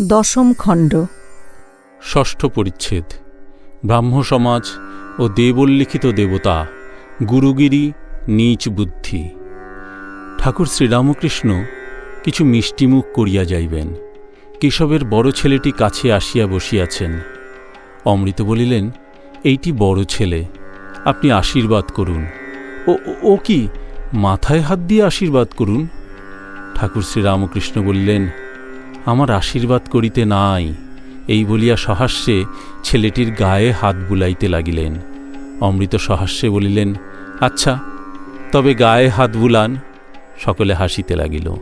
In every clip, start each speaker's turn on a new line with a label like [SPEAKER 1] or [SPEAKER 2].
[SPEAKER 1] দশম খণ্ড।
[SPEAKER 2] ষষ্ঠ পরিচ্ছেদ। ব্রাহ্ম সমাজ ও দেবোল্লিখিত দেবতা, গুরুগিরি, নীচ বুদ্ধি। ঠাকুর শ্রীরামকৃষ্ণ কিছু মিষ্টিমুখ করিয়া যাইবেন। কেশবের বড় ছেলেটি কাছে আসিয়া বসিয়াছেন। অমৃত বলিলেন, এইটি বড় ছেলে, আপনি আশীর্বাদ করুন। ও, ও- কি, মাথায় হাত দিয়ে আশীর্বাদ করুন? ঠাকুর শ্রীরামকৃষ্ণ বললেন আমার আশীর্বাদ করিতে নাই। এই বলিয়া সহাস্যে ছেলেটির গায়ে হাত বুলাইতে লাগিলেন। অমৃত সহাস্যে বলিলেন আচ্ছা তবে গায়ে হাত বুলান। সকলে হাসিতে লাগিল।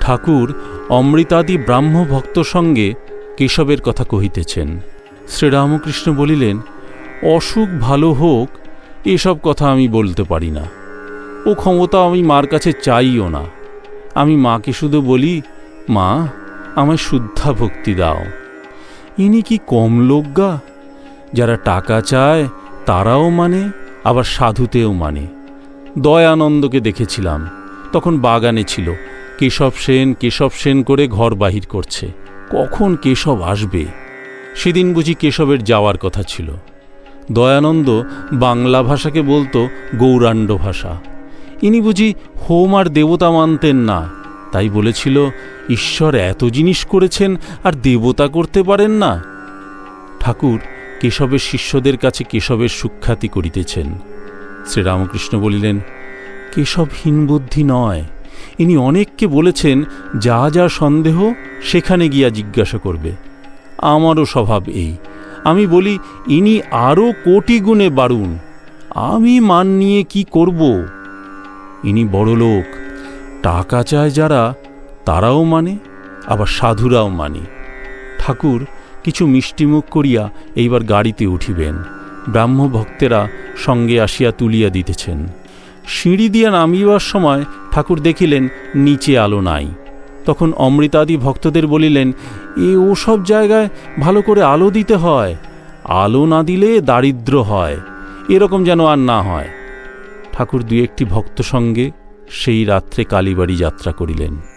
[SPEAKER 2] ঠাকুর অমৃতাদি ব্রাহ্ম ভক্ত সঙ্গে কেশবের কথা কহিতেছেন। শ্রীরামকৃষ্ণ বলিলেন, অসুখ ভালো হোক, এসব কথা আমি বলতে পারি না। ও ক্ষমতা আমি মার কাছে চাইও না। আমি মাকে শুধু বলি, মা আমায় শুদ্ধা ভক্তি দাও। ইনি কি কম লোকগা যারা টাকা চায়, তারাও মানে আবার সাধুতেও মানে। দয়ানন্দকে দেখেছিলাম, তখন বাগানে ছিল। কেশব সেন কেশব সেন করে ঘর বাহির করছে। কখন কেশব আসবে? সেদিন বুঝি কেশবের যাওয়ার কথা ছিল। দয়ানন্দ বাংলা ভাষাকে বলতো গৌরাণ্ড ভাষা। ইনি বুঝি হোম আর দেবতা মানতেন না। তাই বলেছিল, ঈশ্বর এত জিনিস করেছেন আর দেবতা করতে পারেন না। ঠাকুর কেশবের শিষ্যদের কাছে কেশবের সুখ্যাতি করিতেছেন। শ্রীরামকৃষ্ণ বলিলেন, কেশব হীনবুদ্ধি নয়। ইনি অনেককে বলেছেন, যা যা সন্দেহ, সেখানে গিয়া জিজ্ঞাসা করবে। আমারও স্বভাব এই। আমি বলি, ইনি আরও কোটি গুণে বাড়ুন আমি মান নিয়ে কি করব? ইনি বড় লোক টাকা চায় যারা, তারাও মানে আবার সাধুরাও মানে। ঠাকুর কিছু মিষ্টিমুখ করিয়া এইবার গাড়িতে উঠিবেন। ব্রাহ্ম ভক্তেরা সঙ্গে আসিয়া তুলিয়া দিতেছেন। সিঁড়ি দিয়া নামিবার সময় ঠাকুর দেখিলেন নিচে আলো নাই। তখন অমৃতাদি ভক্তদের বলিলেন, এ ওসব জায়গায় ভালো করে আলো দিতে হয়। আলো না দিলে দারিদ্র হয়। এরকম যেন আর না হয়। ঠাকুর দু একটি ভক্ত সঙ্গে সেই রাত্রে কালীবাড়ি যাত্রা করিলেন।